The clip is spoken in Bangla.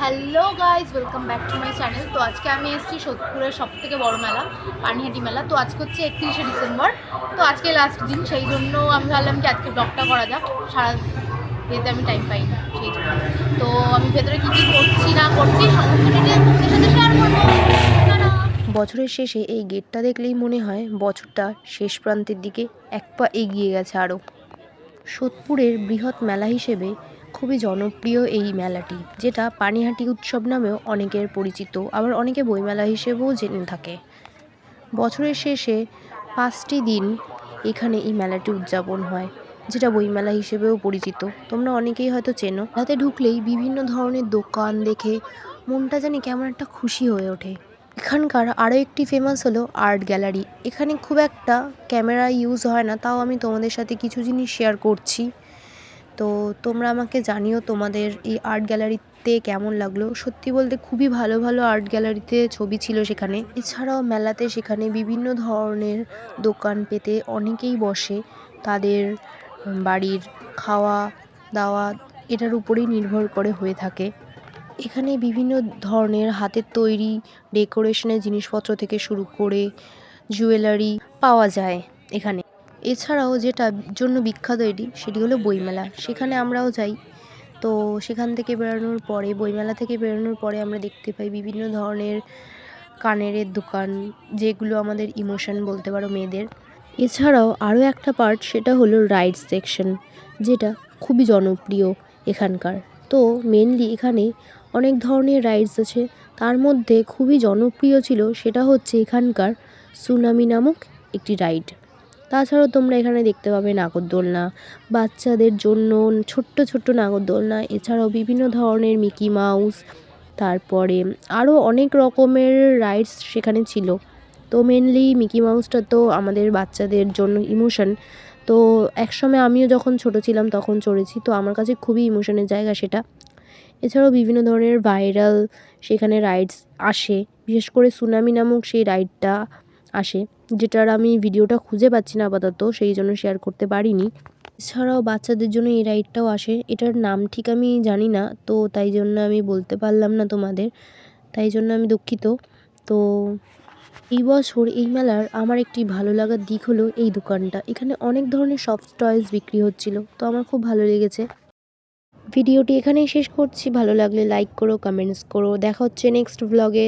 Hello guys welcome back to my channel তো আজকে আমি এসেছি সোদপুরের সব থেকে বড় মেলা, পানিহাটি মেলা। তো আজকে হচ্ছে একত্রিশে ডিসেম্বর। তো আজকে লাস্ট দিন, সেই জন্য আমি ভাবলাম কি আজকে ব্লগটা করা যাক। সারা যেতে আমি টাইম পাই না, সেই জন্য। তো আমি ভেতরে কী কী করছি, না করছি বছরের শেষে এই গেটটা দেখলেই মনে হয় বছরটা শেষ প্রান্তের দিকে এক পা এগিয়ে গেছে আরও সোদপুরের বৃহৎ মেলা হিসেবে খুবই জনপ্রিয় এই মেলাটি, যেটা পানিহাটি উৎসব নামেও অনেকের পরিচিত। আবার অনেকে বইমেলা হিসেবেও জেনে থাকে। বছরের শেষে পাঁচটি দিন এখানে এই মেলাটি উদযাপন হয়, যেটা বইমেলা হিসেবেও পরিচিত। তোমরা অনেকেই হয়তো চেনো। রাতে ঢুকলেই বিভিন্ন ধরনের দোকান দেখে মনটা জানি কেমন একটা খুশি হয়ে ওঠে। এখানকার আরও একটি ফেমাস হলো আর্ট গ্যালারি এখানে খুব একটা ক্যামেরা ইউজ হয় না, তাও আমি তোমাদের সাথে কিছু জিনিস শেয়ার করছি। তো তোমরা আমাকে জানিও তোমাদের এই আর্ট গ্যালারিতে কেমন লাগল। সত্যি বলতে খুবই ভালো ভালো আর্ট গ্যালারিতে ছবি ছিল সেখানে। এছাড়াও মেলাতে সেখানে বিভিন্ন ধরনের দোকান পেতে অনেকেই বসে। তাদের বাড়ির খাওয়া দাওয়া এটার উপরেই নির্ভর করে হয়ে থাকে। এখানে বিভিন্ন ধরনের হাতের তৈরি ডেকোরেশনের জিনিসপত্র থেকে শুরু করে জুয়েলারি পাওয়া যায় এখানে। এছাড়াও যেটার জন্য বিখ্যাত এটি, সেটি হলো বইমেলা। সেখানে আমরাও যাই। তো সেখান থেকে বেরোনোর পরে, বইমেলা থেকে বেরোনোর পরে আমরা দেখতে পাই বিভিন্ন ধরনের কানেরের দোকান, যেগুলো আমাদের ইমোশন বলতে পারো মেয়েদের। এছাড়াও আরও একটা পার্ট, সেটা হলো রাইডস সেকশন, যেটা খুবই জনপ্রিয় এখানকার। তো মেনলি এখানে অনেক ধরনের রাইডস আছে। তার মধ্যে খুবই জনপ্রিয় ছিল সেটা হচ্ছে এখানকার সুনামি নামক একটি রাইড। তাছাড়াও তোমরা এখানে দেখতে পাবে নাগরদোলনা। বাচ্চাদের জন্য ছোট্ট ছোট্ট নাগরদোলনা, এছাড়াও বিভিন্ন ধরনের মিকি মাউস, তারপরে আরও অনেক রকমের রাইডস সেখানে ছিল। তো মেনলি মিকি মাউসটা তো আমাদের বাচ্চাদের জন্য ইমোশন। তো একসময় আমিও যখন ছোট ছিলাম তখন চড়েছি, তো আমার কাছে খুবই ইমোশনের জায়গা সেটা। এছাড়াও বিভিন্ন ধরনের ভাইরাল সেখানে রাইডস আসে, বিশেষ করে সুনামি নামক সেই রাইডটা আসে, যেটার আমি ভিডিওটা খুঁজে পাচ্ছি না আপাতত, সেই জন্য শেয়ার করতে পারিনি। এছাড়াও বাচ্চাদের জন্য এই রাইডটাও আসে, এটার নাম ঠিক আমি জানি না, তো তাই জন্য আমি বলতে পারলাম না তোমাদের, তাই জন্য আমি দুঃখিত। তো এই বছর এই মেলার আমার একটি ভালো লাগার দিক হলো এই দোকানটা, এখানে অনেক ধরনের সফট টয়েস বিক্রি হচ্ছিল, তো আমার খুব ভালো লেগেছে। ভিডিওটি এখানেই শেষ করছি, ভালো লাগলে লাইক করো কমেন্টস করো, দেখা হচ্ছে নেক্সট ব্লগে